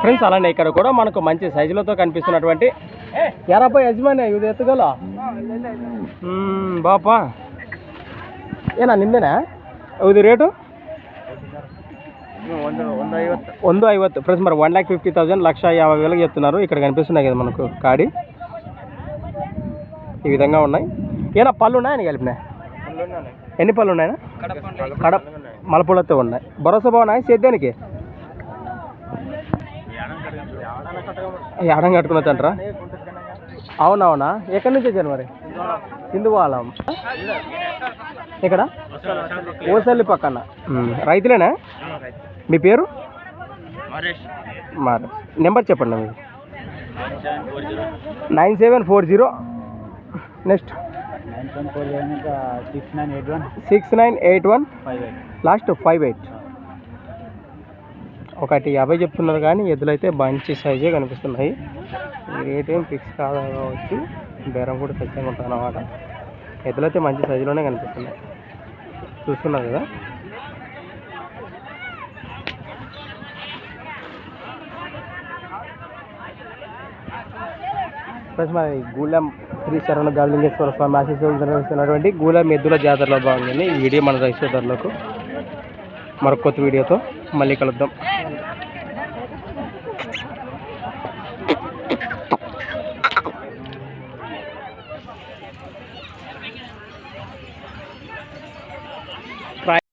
Friends అలానే ఇక్కడ కూడా మనకు మంచి సైజులతో కనిపిస్తున్నటువంటి ఎరాపై యజమాని ఇది ఎత్తుగల? బాపా. ఏనా నిందేనా? ఇది రేటు? వంద ఐవತ್ತು ఫ్రెండ్స్ మరి వన్ ల్యాక్ ఫిఫ్టీ థౌసండ్ లక్ష యాభై వేలకు చెప్తున్నారు. ఇక్కడ కనిపిస్తున్నాయి కదా మనకు కాడి. ఈ విధంగా ఉన్నాయి. ఏనా పళ్ళు ఉన్నాయని కలిపినాయి ఎన్ని పళ్ళు ఉన్నాయనా? కడ మలపూలతో ఉన్నాయి. భరోసా బాగున్నాయి? సేద్యానికి? ఆడం కట్టుకున్నట్టు అంటారా అవునవునా ఎక్కడి నుంచి వచ్చారు మరి? సింధువాలం ఇక్కడ ఓసల్లి పక్కన. రైతులేనా? మీ పేరు? మరి. నెంబర్ చెప్పండి మీరు nine seven four zero. Next. Six nine eight one. Last five eight. ఒకటి యాభై చెప్తున్నారు కానీ ఎద్దులు అయితే మంచి సైజే కనిపిస్తున్నాయి. ఈ రేట్ ఏం ఫిక్స్ కావచ్చు. బేరం కూడా ఖచ్చితంగా ఉంటుంది అన్నమాట ఎద్దులు అయితే మంచి సైజులోనే కనిపిస్తున్నాయి. చూస్తున్నారు కదా? ప్లస్ మరి గూళెం శ్రీ శరణ గాలింగేశ్వర స్వామి ఆశీస్సులు నిర్వహిస్తున్నటువంటి గూళెం ఎద్దుల జాతరలో బాగుంది ఈ వీడియో మన రైతులకు మరొక కొత్త వీడియోతో మళ్ళీ కలుద్దాం